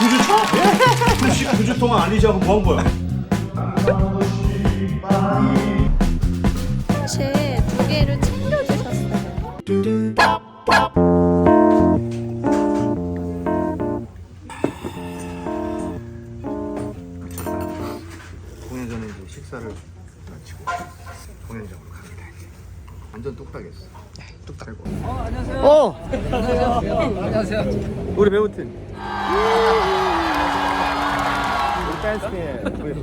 19주 차? 그럼 19주 동안 알리지 않고 뭐 한 거야? 사실 두 개를 챙겨주셨어요. 공연 전에 이제 식사를 마치고 공연장으로 갑니다. 완전 뚝딱했어. 뚝딱. 어. 안녕하세요. 우리 배우팀. 우리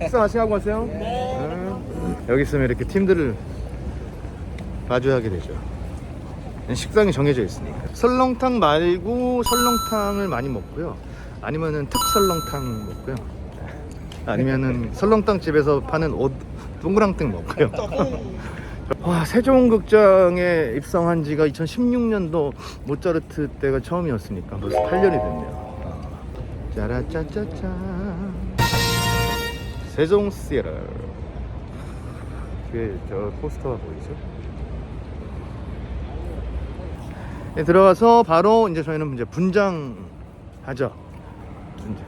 식사 맛있게 하고 왔어요? 응. 여기 있으면 이렇게 팀들을 마주하게 되죠. 식당이 정해져 있으니까. 설렁탕 말고 설렁탕을 많이 먹고요. 아니면은 특설렁탕 먹고요. 아니면은 설렁탕 집에서 파는 옷 동그랑땡 먹고요. 와 세종극장에 입성한 지가 2016년도 모차르트 때가 처음이었으니까 벌써 8년이 됐네요. 짜라짜짜짜 세종 시에터 뒤에 저 포스터가 보이죠? 네, 들어가서 바로 이제 저희는 이제 분장하죠.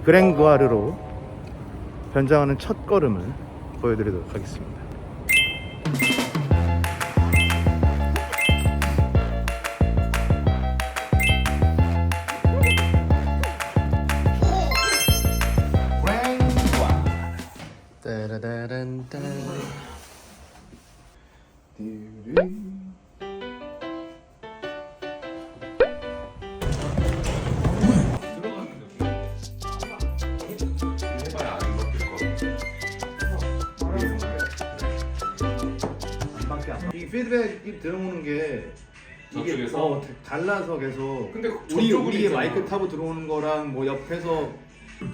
그랭과르로 변장하는 첫 걸음을 보여드리도록 하겠습니다. 따라다란따. 이 피드백이 들어오는 게 이게 저쪽에서? 어, 달라서 계속 근데 우리 저쪽은 우리 있잖아. 마이크 타고 들어오는 거랑 뭐 옆에서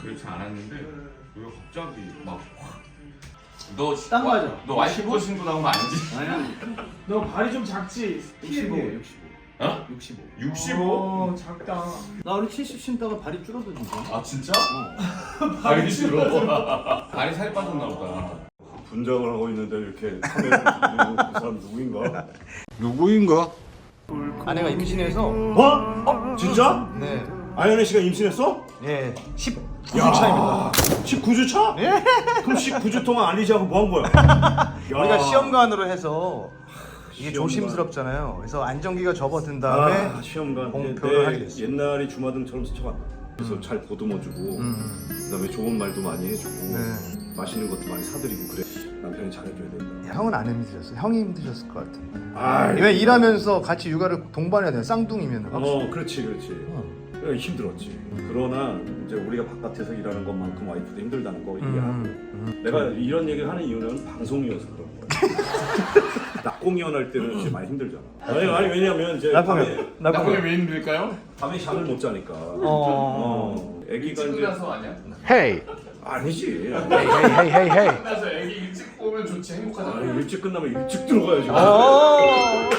그렇지 않았는데 왜 갑자기 막 너, 딴 와- 거죠? 너 와이프 신고 나온 거 아니지? 아니야 너 발이 좀 작지? 65 피해. 65 어? 65 65? 어 작다. 나 원래 70 신다가 발이 줄어들던데 아 진짜? 어. 발이 싫어 발이 살이 빠졌나 보다 분장을 하고 있는데 이렇게 카메라 들고 그 사람 누구인가? 누구인가? 아내가 임신해서 어? 어? 진짜? 네 아연애 씨가 임신했어? 예, 19주 차입니다 19주 차? 예? 그럼 19주 동안 알리지 않고 뭐 한 거야? 우리가 시험관으로 해서 이게 시험관. 조심스럽잖아요 그래서 안정기가 접어든 다음에 아, 시험관 공표를 하게 됐어요. 옛날이 주마등처럼 스쳐간다. 그래서 잘 보듬어주고 음, 그다음에 좋은 말도 많이 해주고 네. 맛있는 것도 많이 사드리고 그래. 남편이 잘해줘야 된다. 형은 안 힘드셨어요 형이 힘드셨을 것 같아 아, 왜 일하면서 같이 육아를 동반해야 돼요 쌍둥이면 어, 그렇지, 그렇지. 어. 그래, 힘들었지. 그러나 이제 우리가 바깥에서 일하는 것만큼 와이프도 힘들다는 거 이해하고. 음, 내가 이런 얘기를 하는 이유는 방송이어서 그런 거야. 낙공연 할 때는 진짜 많이 힘들잖아. 아니, 아니 왜냐면 이제 낙공연. 밤에, 낙공연. 왜 힘들까요? 밤에 잠을 못 자니까. 어. 어, 애기가 일찍 이제 끝나서 아니야? 헤이 아니지. 헤이 헤이 헤이 헤이 끝나서 애기 일찍 오면 좋지 행복하잖아 아니, 일찍 끝나면 일찍 들어가야지. 어.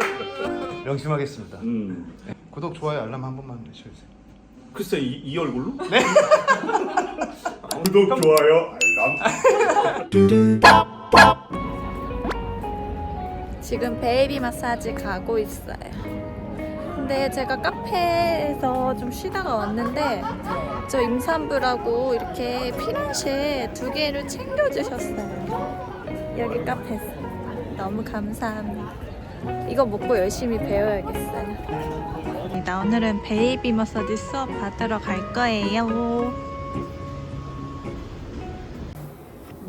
명심하겠습니다 음. 구독 좋아요 알람 한 번만 해주세요 글쎄 이, 이 얼굴로? 네. 구독 좋아요 알람. 지금 베이비 마사지 가고 있어요. 근데 제가 카페에서 좀 쉬다가 왔는데 저 임산부라고 이렇게 피렌쉐 두 개를 챙겨주셨어요. 여기 카페에서 너무 감사합니다. 이거 먹고 열심히 배워야겠어요. 나 오늘은 베이비 마사지 수업 받으러 갈 거예요.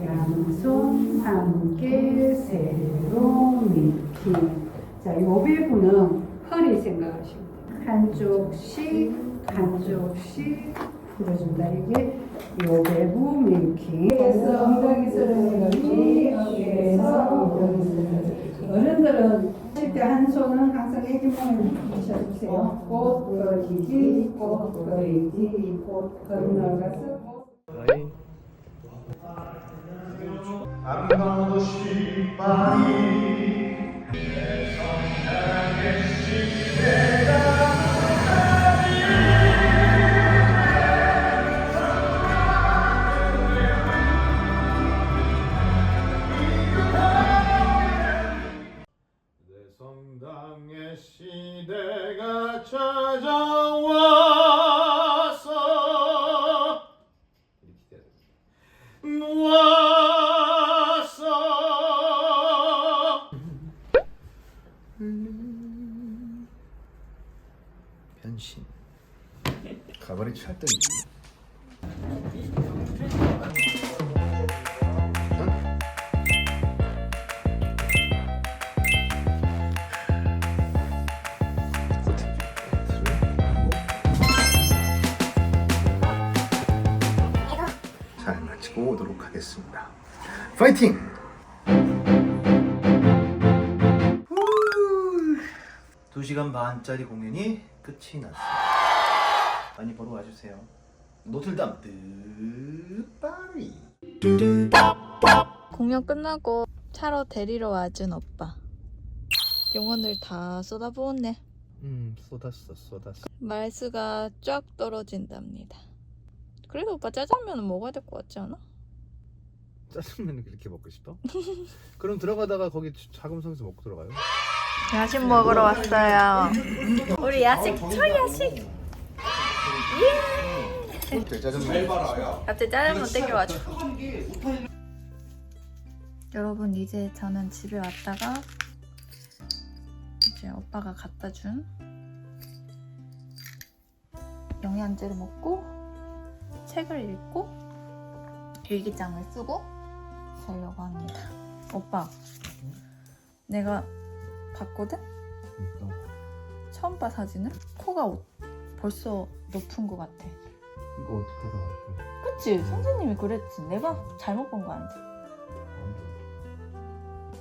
양손 함께 세로 밑기. 자, 요 배부는 허리 생각하시면 돼요. 한쪽씩, 한쪽씩 풀어준다. 이게 요 배부 밀킹. 그래서 엉덩이 쓰러지기, 어깨에서 엉덩이 쓰러지기. 어른들은 쉴때한 손은 항상 애기 몸에 드셔주세요. 꽃 걸리기, 꽃 걸리기, 꽃 건너가서 꽃. 성당의 시대가 찾아와서 와서 변신. 가발이 찰떡이지. 마치고 오도록 하겠습니다. 파이팅! 후, 2시간 반짜리 공연이 끝이 났습니다. 많이 보러 와주세요. 노틀담 뜻파리 공연 끝나고 차로 데리러 와준 오빠. 영혼을 다 쏟아부었네. 음 쏟았어 쏟았어 말수가 쫙 떨어진답니다. 그래도 오빠 짜장면은 먹어야 될 것 같지 않아? 짜장면을 그렇게 먹고 싶어? 그럼 들어가다가 거기 자금성에서 먹고 들어가요? 야식 먹으러 왔어요. 우리 야식 첫 야식. 짜장면 갑자기 짜장면 땡겨가지고. 여러분 이제 저는 집에 왔다가 이제 오빠가 갖다 준 영양제를 먹고 책을 읽고 일기장을 쓰고 자려고 합니다. 오빠, 내가 봤거든? 처음 봐 사진을? 코가 오- 벌써 높은 것 같아. 이거 어떡하다 그치? 선생님이 그랬지. 내가 잘못 본 거 아니지?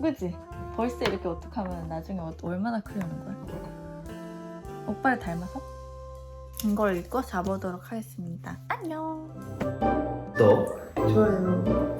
그치? 벌써 이렇게 어떡하면 나중에 어- 얼마나 크려는 거야? 오빠를 닮아서? 이걸 읽고 자보도록 하겠습니다. 안녕. 또 좋아요.